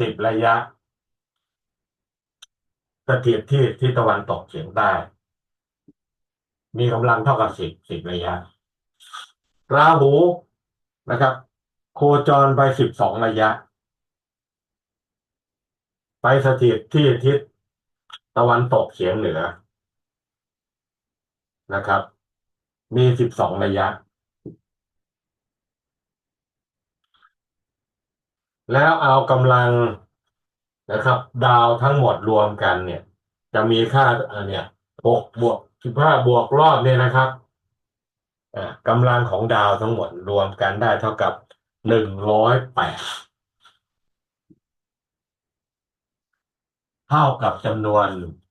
สิบระยะสถิตที่ที่ตะวันตกเฉียงใต้มีกำลังเท่ากับสิบสิบระยะราหูนะครับ โคจรไปสิบสองระยะ ไปสถิตที่ทิศตะวันตกเฉียงเหนือนะครับ มีสิบสองระยะ แล้วเอากำลังนะครับ ดาวทั้งหมดรวมกันเนี่ย จะมีค่าอันเนี่ยหกบวกสิบห้าบวกรอบเนี่ยนะครับอ่ากำลังของดาวทั้งหมดรวมกันได้เท่ากับหนึ่งร้อยแปดเท่ากับจำนวน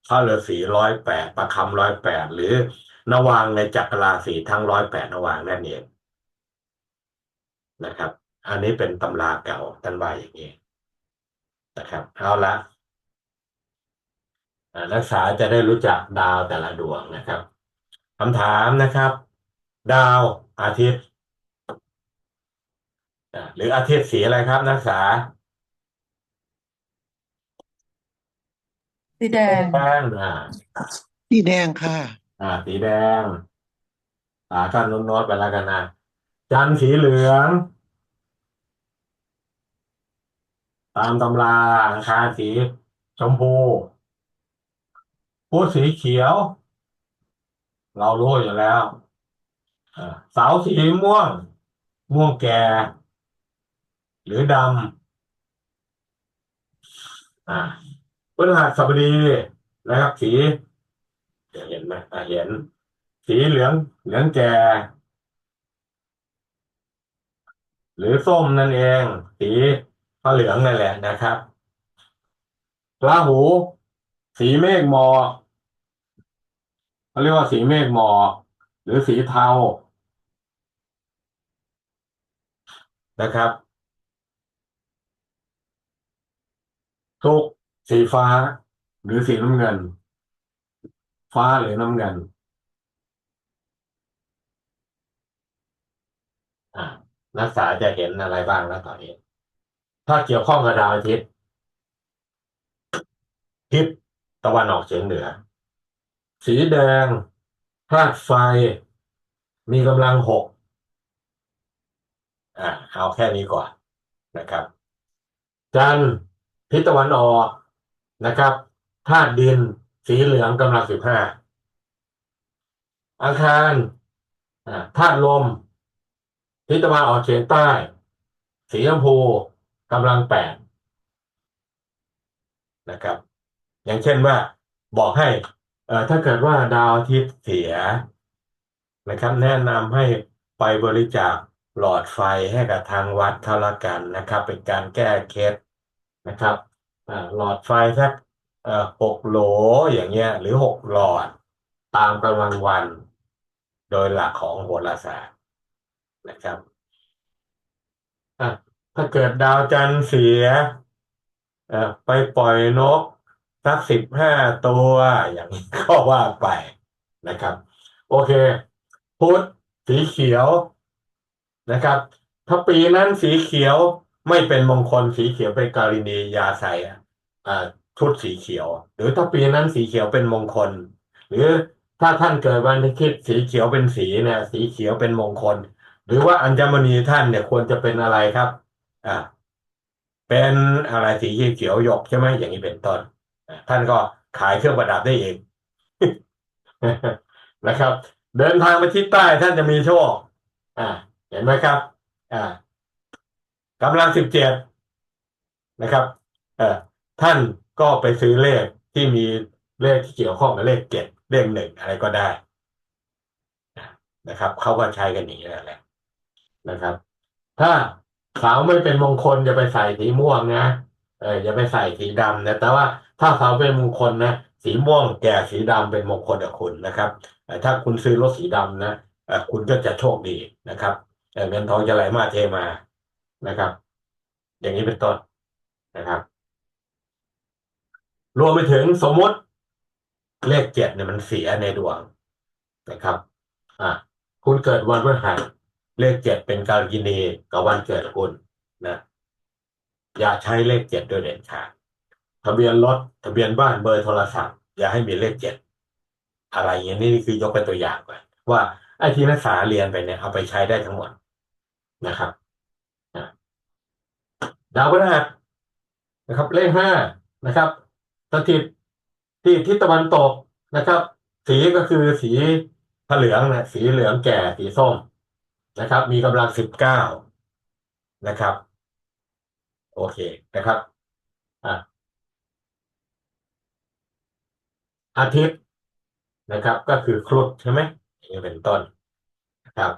พระฤาษีร้อยแปดประคำร้อยแปดหรือนวางในจักรราศีทั้งร้อยแปดนวางนั่นเองนะครับ อันนี้เป็นตำราเก่าท่านว่าอย่างนี้นะครับเอาละอ่านักศึกษาจะได้รู้จักดาวแต่ละดวงนะครับคำถามนะครับ ดาวอาทิตย์อ่าหรืออาทิตย์สีอะไรครับ นักศึกษาสีแดงแดงอ่าสีแดงค่ะ อ่า สีแดงอ่าท่านโน้ตๆไปแล้วกันนะจันทร์สีเหลือง ตามตำราอังคารสีชมพูพุธสีเขียว เรารู้อยู่แล้วเสาสีม่วง ม่วงแก่ หรือดำอ่าพฤหัสบดีนะครับสีเห็นไหมเห็น สีเหลืองเหลืองแก่ หรือส้มนั่นเอง สี ฟ้าเหลืองนั่นแหละนะครับราหู สีเมฆหมอกเขาเรียกว่าสีเมฆหมอกหรือสีเทานะครับทุกสีฟ้า หรือสีน้ำเงิน ฟ้าหรือน้ำเงินนักศึกษาจะเห็นอะไรบ้างแล้วตอนนี้ ถ้าเกี่ยวข้องกับดาวอาทิตย์ทิศตะวันออกเฉียงเหนือ สีแดงธาตุไฟ มีกำลังหกอ่าเอาแค่นี้ก่อนนะครับ จันทร์ทิศตะวันออกนะครับธาตุดิน สีเหลืองกำลังสิบห้าอังคารธาตุลมทิศตะวันออกเฉียงใต้ สีชมพู กำลังแปดนะครับ อย่างเช่นว่าบอกให้ เอ่อถ้าเกิดว่าดาวอาทิตย์เสียนะครับ แนะนำให้ไปบริจาคหลอดไฟให้กับทางวัดเท่าละกันนะครับ เป็นการแก้เคล็ดนะครับหลอดไฟสักหกโหลอย่างเงี้ย หรือหกหลอดตามกำลังวัน โดยหลักของโหราศาสตร์นะครับอะ ถ้าเกิดดาวจันทร์เสียไปปล่อยนกสักสิบห้าตัว อย่างนี้ก็ว่าไปนะครับ โอเค พุธสีเขียวนะครับ ถ้าปีนั้นสีเขียวไม่เป็นมงคลสีเขียวเป็นการินียาใส่ชุดสีเขียว หรือถ้าปีนั้นสีเขียวเป็นมงคล หรือถ้าท่านเกิดวันที่คิดสีเขียวเป็นสีเนี่ยสีเขียวเป็นมงคล หรือว่าอัญมณีท่านเนี่ยควรจะเป็นอะไรครับ อ่า เป็นอะไรสีเขียวหยกใช่ไหมอย่างนี้เป็นต้นท่านก็ขายเครื่องประดับได้เองนะครับ เดินทางไปทิศใต้ท่านจะมีโชค อ่า เห็นไหมครับ อ่ากำลังสิบเจ็ดนะครับ เอ่อท่านก็ไปซื้อเลขที่มีเลขที่เกี่ยวข้องกับเลขเจ็ดเลขหนึ่งอะไรก็ได้นะครับเขาก็ใช้กันอย่างนี้แหละนะครับ ถ้า ขาวไม่เป็นมงคลจะไปใส่สีม่วงนะเอออย่าไปใส่สีดำนะแต่ว่าถ้าขาวเป็นมงคลนะสีม่วงแก่สีดำเป็นมงคลกับคุณนะครับอถ้าคุณซื้อรถสีดำนะเอคุณก็จะโชคดีนะครับเอ่อเงินทองจะไหลมาเทมานะครับ อย่างนี้เป็นต้นนะครับ รวมไปถึงสมมติเลขเจ็ดเนี่ยมันเสียในดวงนะครับ อะคุณเกิดวันพฤหัส เลขเจ็ดเป็นการกินีกับวันเกิดคุณนะอย่าใช้เลขเจ็ดโดยเด็ดขาดทะเบียนรถทะเบียนบ้านเบอร์โทรศัพท์ อย่าให้มีเลขเจ็ดอะไรอย่างนี้นี่คือยกเป็นตัวอย่างก่อนว่าไอ้ที่นักศึกษาเรียนไปเนี่ยเอาไปใช้ได้ทั้งหมดนะครับดาวพฤหัสนะครับ เลขห้านะครับสถิตที่ทิศตะวันตกนะครับ สีก็คือสีผ้าเหลืองนะสีเหลืองแก่สีส้ม นะครับ มีกำลังสิบเก้านะครับ โอเคนะครับอะอาทิตย์นะครับ ก็คือครุฑใช่ไหมอย่างนี้เป็นต้นนะครับ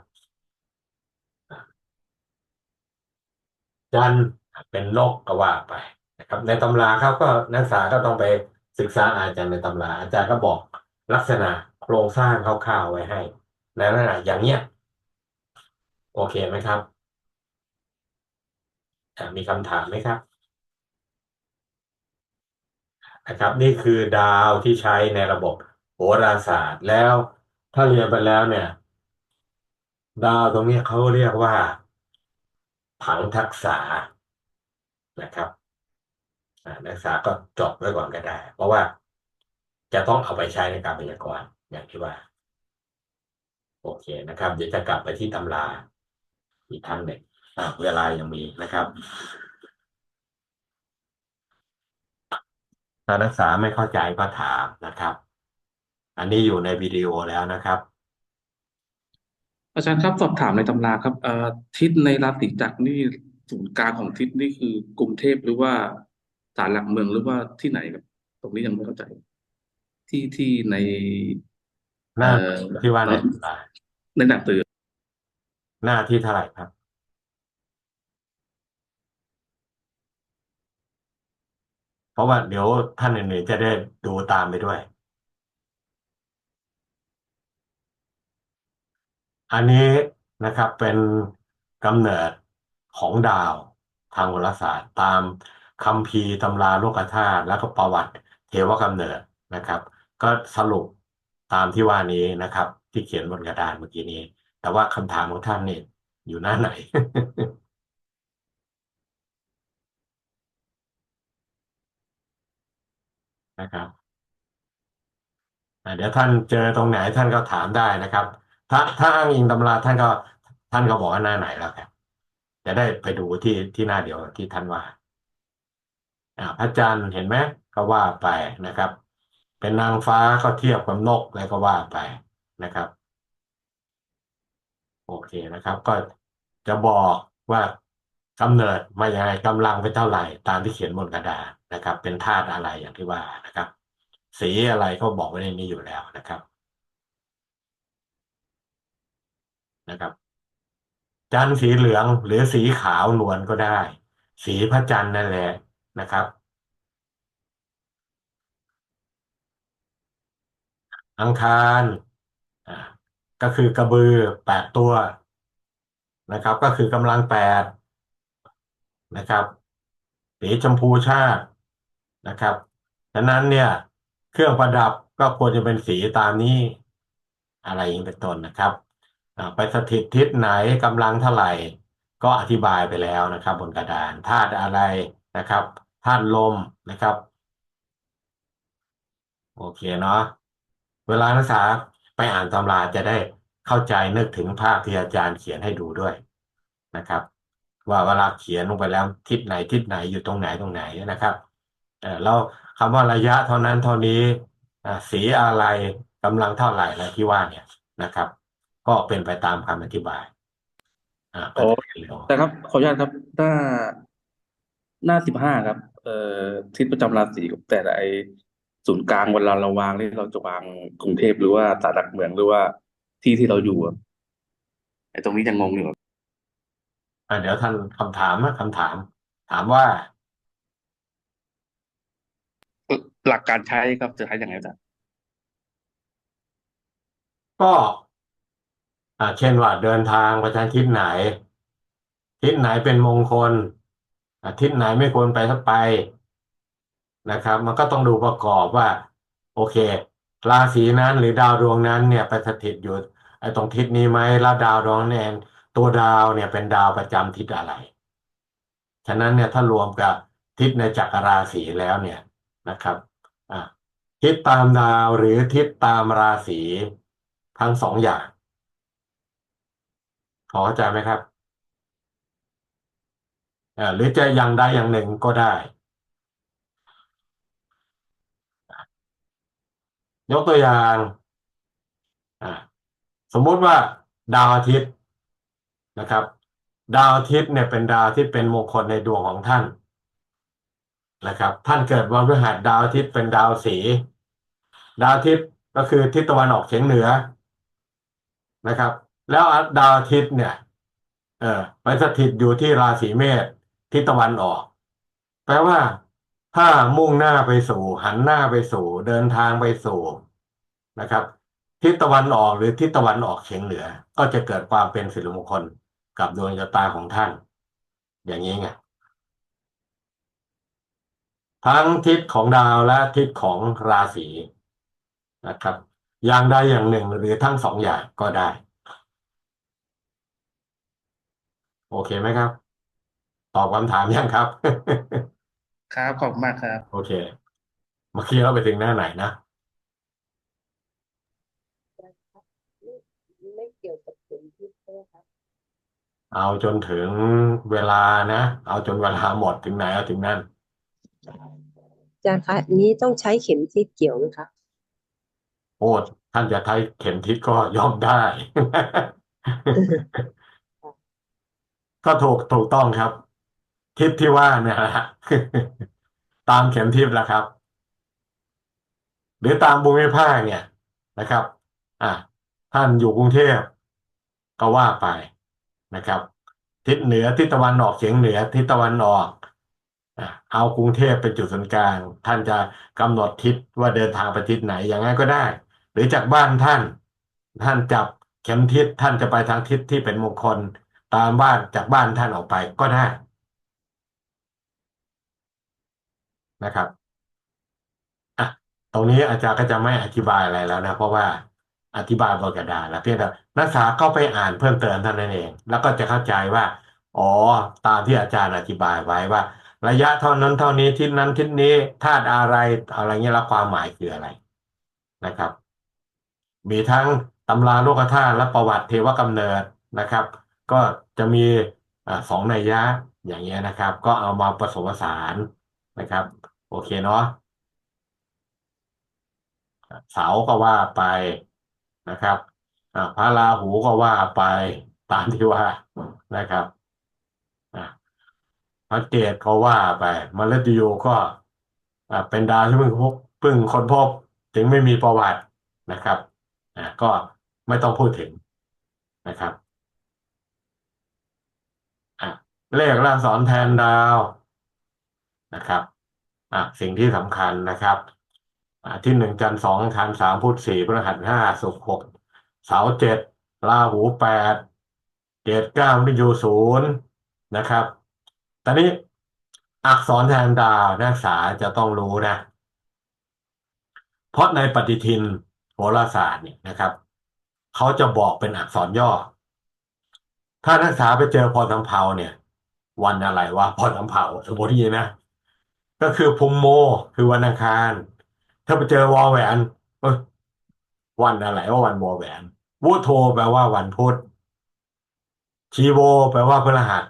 จันทร์เป็นนกก็ว่าไปนะครับ ในตำราเขาก็นักศึกษาก็ต้องไปศึกษาอาจารย์ในตำราอาจารย์ก็บอกลักษณะโครงสร้างคร่าวๆไว้ให้ในลักษณะอย่างเนี้ย โอเคไหมครับ มีคำถามไหมครับนะครับ นี่คือดาวที่ใช้ในระบบโหราศาสตร์แล้วถ้าเรียนไปแล้วเนี่ย ดาวตรงนี้เขาเรียกว่า ผังทักษะนะครับนักศึกษาก็จดไว้ก่อนก็ได้ เพราะว่าจะต้องเอาไปใช้ในการพยากรณ์อย่างที่ว่า โอเคนะครับ เดี๋ยวจะกลับไปที่ตำรา อีกครั้งหนึ่งอ่าเวลายังมีนะครับถ้านักศึกษาไม่เข้าใจก็ถามนะครับ อันนี้อยู่ในวิดีโอแล้วนะครับอาจารย์ครับสอบถามในตำราครับเอ่อทิศในราศีจักรนี่ศูนย์กลางของทิศนี่คือกรุงเทพหรือว่าศาลหลักเมืองหรือว่าที่ไหนครับ ตรงนี้ยังไม่เข้าใจ ที่ที่ในหน้าเอ่อที่ว่าในในตำราในหนังสือ หน้าที่เท่าไหร่ครับเพราะว่าเดี๋ยวท่านอื่นๆจะได้ดูตามไปด้วย อันนี้นะครับเป็นกำเนิดของดาวทางโหราศาสตร์ตามคัมภีร์ตำราโลกธาตุแล้วก็ประวัติเทวกำเนิดนะครับ ก็สรุปตามที่ว่านี้นะครับ ที่เขียนบนกระดานเมื่อกี้นี้ แต่ว่าคำถามของท่านเนี่ยอยู่หน้าไหน นะครับเดี๋ยวท่านเจอตรงไหนท่านก็ถามได้นะครับ ถ้าถ้าอ้างอิงตำราท่านก็ท่านก็บอกว่าหน้าไหนแล้วครับจะได้ไปดูที่ที่หน้าเดียวที่ท่านว่าอ่าพระจันทร์เห็นไหมก็ว่าไปนะครับ เป็นนางฟ้าก็เทียบกับนกอะไรก็ว่าไปนะครับ โอเคนะครับ ก็จะบอกว่ากำเนิดมายังไงกำลังเป็นเท่าไหร่ ตามที่เขียนบนกระดาษนะครับ เป็นธาตุอะไรอย่างที่ว่านะครับ สีอะไรเขาบอกไว้ในนี้อยู่แล้วนะครับ นะครับ จันทร์สีเหลืองหรือสีขาวนวลก็ได้ สีพระจันทร์นั่นแหละนะครับอังคาร ก็คือกระบือแปดตัวนะครับ ก็คือกำลังแปดนะครับสีชมพูชาตินะครับฉะนั้นเนี่ย เครื่องประดับก็ควรจะเป็นสีตามนี้ อะไรอย่างเป็นต้นนะครับไปสถิตทิศไหนกำลังเท่าไหร่ ก็อธิบายไปแล้วนะครับ บนกระดานธาตุอะไรนะครับธาตุลมนะครับ โอเคเนาะเวลานักศึกษา ไปอ่านตำราจะได้เข้าใจนึกถึงภาพที่อาจารย์เขียนให้ดูด้วยนะครับ ว่าเวลาเขียนลงไปแล้วทิศไหนทิศไหนอยู่ตรงไหนตรงไหนนะครับเออแล้วคำว่าระยะเท่านั้นเท่านี้สีอะไรกำลังเท่าไหร่อะไรที่ว่าเนี่ยนะครับ ก็เป็นไปตามคำอธิบายอ่าแต่ครับขออนุญาตครับหน้าหน้าสิบห้าครับ เอ่อทิศประจำราศีแต่ไอ ศูนย์กลางเวลาเราวางนี่เราจะวางกรุงเทพหรือว่าศาลหลักเมืองหรือว่าที่ที่เราอยู่ครับไอตรงนี้ยังงงอยู่ครับอ่าเดี๋ยวท่านคำถามนะคำถาม ถามว่า หลักการใช้ครับจะใช้ยังไงอาจารย์ก็อ่าเช่นว่าเดินทางไปทางทิศไหน ทิศไหนเป็นมงคลอ่าทิศไหนไม่ควรไปถ้าไป นะครับ มันก็ต้องดูประกอบว่า โอเค ราศีนั้นหรือดาวดวงนั้นเนี่ยไปสถิตอยู่ไอ้ตรงทิศนี้ไหมแล้วดาวดวงนั้นตัวดาวเนี่ยเป็นดาวประจำทิศอะไร ฉะนั้นเนี่ยถ้ารวมกับทิศในจักรราศีแล้วเนี่ยนะครับอะทิศตามดาวหรือทิศตามราศีทั้งสองอย่างพอเข้าใจไหมครับอ่อหรือจะอย่างใดอย่างหนึ่งก็ได้ ยกตัวอย่างอ่าสมมุติว่าดาวอาทิตย์นะครับ ดาวอาทิตย์เนี่ยเป็นดาวที่เป็นมงคลในดวงของท่านนะครับ ท่านเกิดวันพฤหัสดาวอาทิตย์เป็นดาวสี ดาวอาทิตย์ก็คือทิศตะวันออกเฉียงเหนือนะครับ แล้วดาวอาทิตย์เนี่ย เออไปสถิตอยู่ที่ราศีเมษทิศตะวันออก แปลว่า ถ้ามุ่งหน้าไปสู่ หันหน้าไปสู่ เดินทางไปสู่นะครับ ทิศตะวันออกหรือทิศตะวันออกเฉียงเหนือ ก็จะเกิดความเป็นสิริมงคลกับดวงชะตาของท่าน อย่างนี้ไงทั้งทิศของดาวและทิศของราศีนะครับ อย่างใดอย่างหนึ่งหรือทั้งสองอย่างก็ได้ โอเคไหมครับ ตอบคำถามยังครับ ครับขอบคุณมากครับ โอเค เมื่อกี้เราไปถึงหน้าไหนนะ ไม่ไม่เกี่ยวกับเข็มทิศใช่ไหมคะเอาจนถึงเวลานะ เอาจนเวลาหมดถึงไหนเอาถึงนั่น อาจารย์คะอันนี้ต้องใช้เข็มทิศเกี่ยวไหมคะโอ้ท่านจะใช้เข็มทิศก็ย่อมได้ ก็ถูกถูกต้องครับ ทิศที่ว่าเนี่ยนะฮะตามเข็มทิศแหละครับ หรือตามภูมิภาคเนี่ยนะครับ อะท่านอยู่กรุงเทพก็ว่าไปนะครับ ทิศเหนือทิศตะวันออกเฉียงเหนือทิศตะวันออกอะเอากรุงเทพเป็นจุดศูนย์กลาง ท่านจะกำหนดทิศว่าเดินทางไปทิศไหนอย่างนั้นก็ได้ หรือจากบ้านท่าน ท่านจับเข็มทิศท่านจะไปทางทิศที่เป็นมงคลตามบ้านจากบ้านท่านออกไปก็ได้ นะครับอะตรงนี้อาจารย์ก็จะไม่อธิบายอะไรแล้วนะ เพราะว่าอธิบายบนกระดาษแล้วเพียงแต่นักศึกษาก็ไปอ่านเพิ่มเติมเท่านั้นเอง แล้วก็จะเข้าใจว่า อ๋อ ตามที่อาจารย์อธิบายไว้ว่า ระยะเท่านั้นเท่านี้ทิศนั้นทิศนี้ธาตุอะไรอะไรเงี้ยแล้วความหมายคืออะไรนะครับ มีทั้งตำราโลกธาตุและประวัติเทวกำเนิดนะครับ ก็จะมีสองนัยยะอย่างเงี้ยนะครับ ก็เอามาผสมผสาน นะครับ โอเคเนาะเสาก็ว่าไปนะครับพระราหูก็ว่าไปตามที่ว่านะครับพระเกตก็ว่าไปมฤตยูก็เป็นดาวที่เพิ่งพบเพิ่งค้นพบถึงไม่มีประวัตินะครับก็ไม่ต้องพูดถึงนะครับเลขลาสอนแทนดาว นะครับอะสิ่งที่สำคัญนะครับอาทิตย์หนึ่งจันทร์สองอังคารสามพุธสี่พฤหัสห้าศุกร์หกเสาร์เจ็ดราหูแปดเกตเก้ามฤตยูศูนย์นะครับ ตอนนี้อักษรแทนดาวนักศึกษาจะต้องรู้นะ เพราะในปฏิทินโหราศาสตร์เนี่ยนะครับเขาจะบอกเป็นอักษรย่อ ถ้านักศึกษาไปเจอพอสำเภาเนี่ย วันอะไรวะพอสำเภาสมมติอย่างนี้นะ ก็คือพุมโมคือวันอังคาร ถ้าไปเจอวอแหวนเอ้ยวันอะไรว่าวันวอแหวนวูโทแปลว่าวันพุธชีโวแปลว่าพฤหัส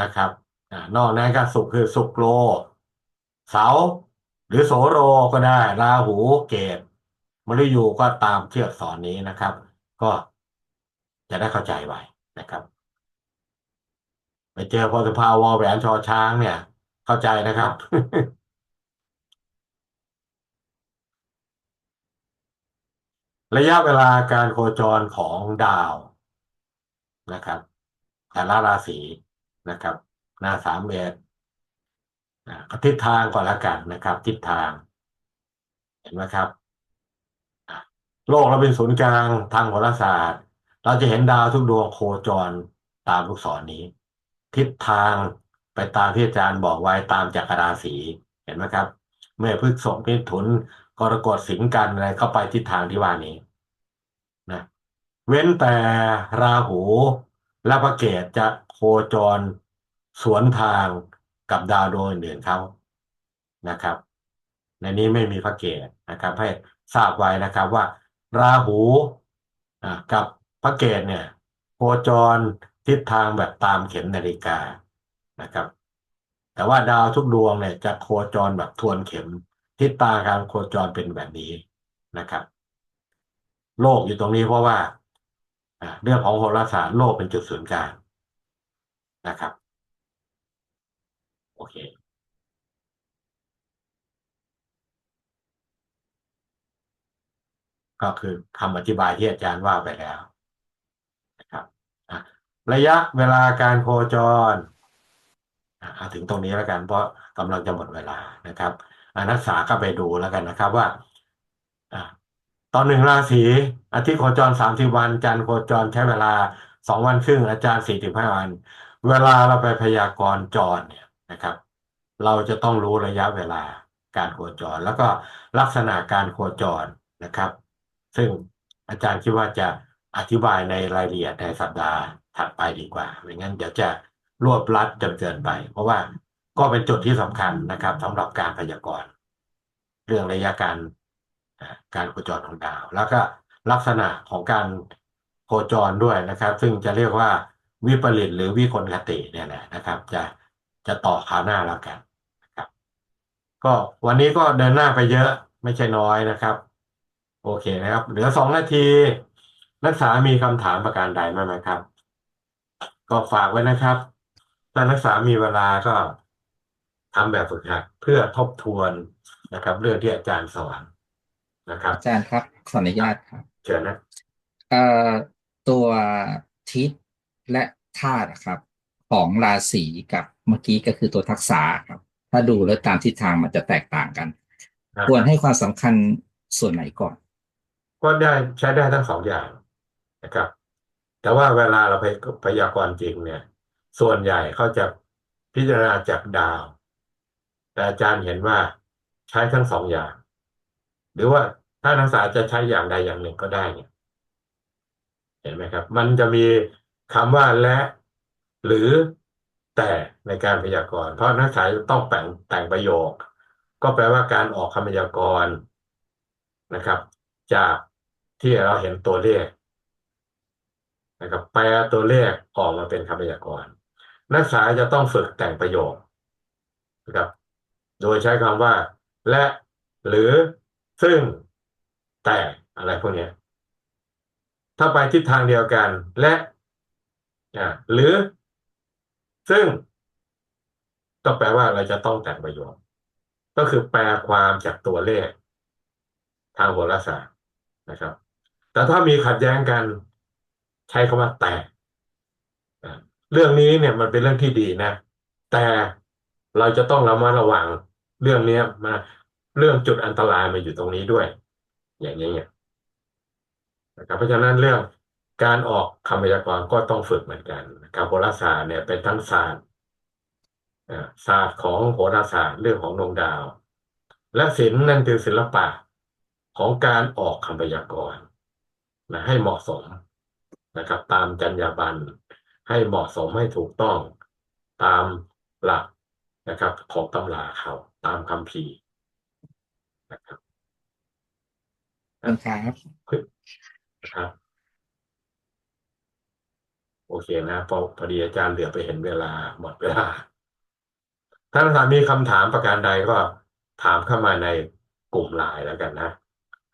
นะครับอ่านอกนั้นก็สุกร์คือสุกโล เสา หรือโสโรก็ได้ ราหูเกตมฤยูก็ตามเชือกสอนนี้นะครับ ก็จะได้เข้าใจไว้นะครับ ไปเจอพอสภาวอแหวนชอช้างเนี่ย เข้าใจนะครับ ระยะเวลาการโคจรของดาวนะครับ แต่ละราศีนะครับ หน้าสามเมตรอ่าทิศทางก่อนละกันนะครับ ทิศทาง เห็นไหมครับอะโลกเราเป็นศูนย์กลางทางโหราศาสตร์ เราจะเห็นดาวทุกดวงโคจรตามลูกศรนี้ ทิศทาง ไปตามที่อาจารย์บอกไว้ตามจักรราศีเห็นไหมครับ เมื่อพฤษภมิถุนกรกฎสิงห์กันอะไรเข้าไปทิศทางที่ว่านี้นะเว้นแต่ราหูและพระเกตจะโคจรสวนทางกับดาวดวงอื่นๆเขานะครับ ในนี้ไม่มีพระเกตนะครับ ให้ทราบไว้นะครับว่า ราหูอ่ากับพระเกตเนี่ย โคจรทิศทางแบบตามเข็มนาฬิกา นะครับ แต่ว่าดาวทุกดวงเนี่ยจะโคจรแบบทวนเข็ม ทิศทางการโคจรเป็นแบบนี้นะครับ โลกอยู่ตรงนี้เพราะว่าเรื่องของโหราศาสตร์โลกเป็นจุดศูนย์กลางนะครับ โอเคก็คือคำอธิบายที่อาจารย์ว่าไปแล้วนะครับะระยะเวลาการโคจร เอาถึงตรงนี้แล้วกัน เพราะกำลังจะหมดเวลานะครับนักศึกษาก็ไปดูแล้วกันนะครับว่าตอนหนึ่งราศีอาทิตย์โคจรสามสิบวัน จันทร์โคจรใช้เวลาสองวันครึ่งอาจารย์สี่สิบห้าวัน เวลาเราไปพยากรณ์จรเนี่ยนะครับ เราจะต้องรู้ระยะเวลาการโคจร แล้วก็ลักษณะการโคจรนะครับ ซึ่งอาจารย์คิดว่าจะอธิบายในรายละเอียดในสัปดาห์ถัดไปดีกว่าไม่งั้นเดี๋ยวจะ รวบลัดจนเกินไป เพราะว่าก็เป็นจุดที่สำคัญนะครับสำหรับการพยากรณ์เรื่องระยะการการโคจรของดาว แล้วก็ลักษณะของการโคจรด้วยนะครับ ซึ่งจะเรียกว่าวิปริตหรือวิคลคติเนี่ยแหละนะครับ จะจะต่อคราวหน้าแล้วกันนะครับ ก็วันนี้ก็เดินหน้าไปเยอะไม่ใช่น้อยนะครับ โอเคนะครับ เหลือสองนาที นักศึกษามีคำถามประการใดไหมไหมครับ ก็ฝากไว้นะครับ ถ้านักศึกษามีเวลาก็ทำแบบฝึกหัดเพื่อทบทวนนะครับ เรื่องที่อาจารย์สอนนะครับ อาจารย์ครับ ขออนุญาตครับเชิญนะเอ่อตัวทิศและธาตุอะครับ ของราศีกับเมื่อกี้ก็คือตัวทักษะครับ ถ้าดูแล้วตามทิศทางมันจะแตกต่างกัน ครับควรให้ความสำคัญส่วนไหนก่อน ก็ได้ใช้ได้ทั้งสองอย่างนะครับ แต่ว่าเวลาเราไปพยากรณ์จริงเนี่ย ส่วนใหญ่เขาจะพิจารณาจากดาว แต่อาจารย์เห็นว่าใช้ทั้งสองอย่าง หรือว่าถ้านักศึกษาจะใช้อย่างใดอย่างหนึ่งก็ได้เนี่ยเห็นไหมครับ มันจะมีคำว่าและ หรือแต่ในการพยากรณ์เพราะนักศึกษาจะต้องแต่งแต่งประโยค ก็แปลว่าการออกคำพยากรณ์นะครับ จากที่เราเห็นตัวเลขนะครับแปลตัวเลขออกมาเป็นคำพยากรณ์ นักศึกษาจะต้องฝึกแต่งประโยคนะครับ โดยใช้คำว่า และหรือซึ่งแต่อะไรพวกนี้ถ้าไปทิศทางเดียวกัน และอ่าหรือ ซึ่ง ก็แปลว่าเราจะต้องแต่งประโยคก็คือแปลความจากตัวเลข ทางโหราศาสตร์นะครับ แต่ถ้ามีขัดแย้งกัน ใช้คำว่าแต่ เรื่องนี้เนี่ยมันเป็นเรื่องที่ดีนะ แต่เราจะต้องระมัดระวังเรื่องนี้มาเรื่องจุดอันตรายมาอยู่ตรงนี้ด้วย อย่างนี้เนี่ยนะครับเพราะฉะนั้นเรื่องการออกคำพยากรณ์ก็ต้องฝึกเหมือนกันนะครับโหราศาสตร์เนี่ยเป็นทั้งศาสตร์อ่าศาสตร์ของโหราศาสตร์เรื่องของดวงดาว และศิลป์นั่นคือศิลปะของการออกคำพยากรณ์นะให้เหมาะสมนะครับ ตามจรรยาบรรณ ให้เหมาะสมให้ถูกต้องตามหลักนะครับ ของตำราเขาตามคัมภีร์นะครับขอบคุณครับนะครับ โอเคนะพอพอดีอาจารย์เหลือไปเห็นเวลาหมดเวลา ถ้าท่านมีคำถามประการใดก็ถามเข้ามาในกลุ่มไลน์แล้วกันนะ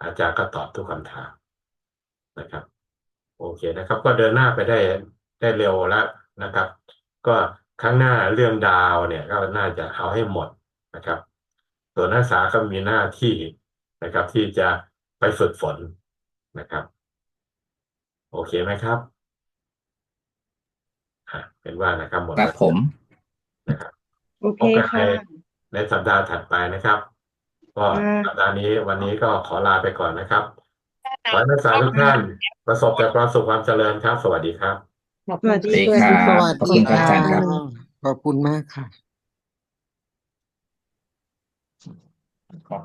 อาจารย์ก็ตอบทุกคำถามนะครับ โอเคนะครับ ก็เดินหน้าไปได้ ได้เร็วแล้วนะครับ ก็ข้างหน้าเรื่องดาวเนี่ยก็น่าจะเอาให้หมดนะครับ ส่วนนักศึกษาก็มีหน้าที่นะครับ ที่จะไปฝึกฝนนะครับ โอเคไหมครับอะเป็นว่านะครับหมดครับแล้วผมนะครับโอเคพบกันในค่ะในสัปดาห์ถัดไปนะครับ ก็ค่ะสัปดาห์นี้วันนี้ก็ขอลาไปก่อนนะครับขอให้นักศึกษาทุกท่านประสบแต่ความสุขความเจริญครับ สวัสดีครับ สวัสดีสวัสดีด้วยครับสวัสขอบดีคุณครับค่ะอาจารย์ครับ ขอบคุณมากค่ะ ขอบ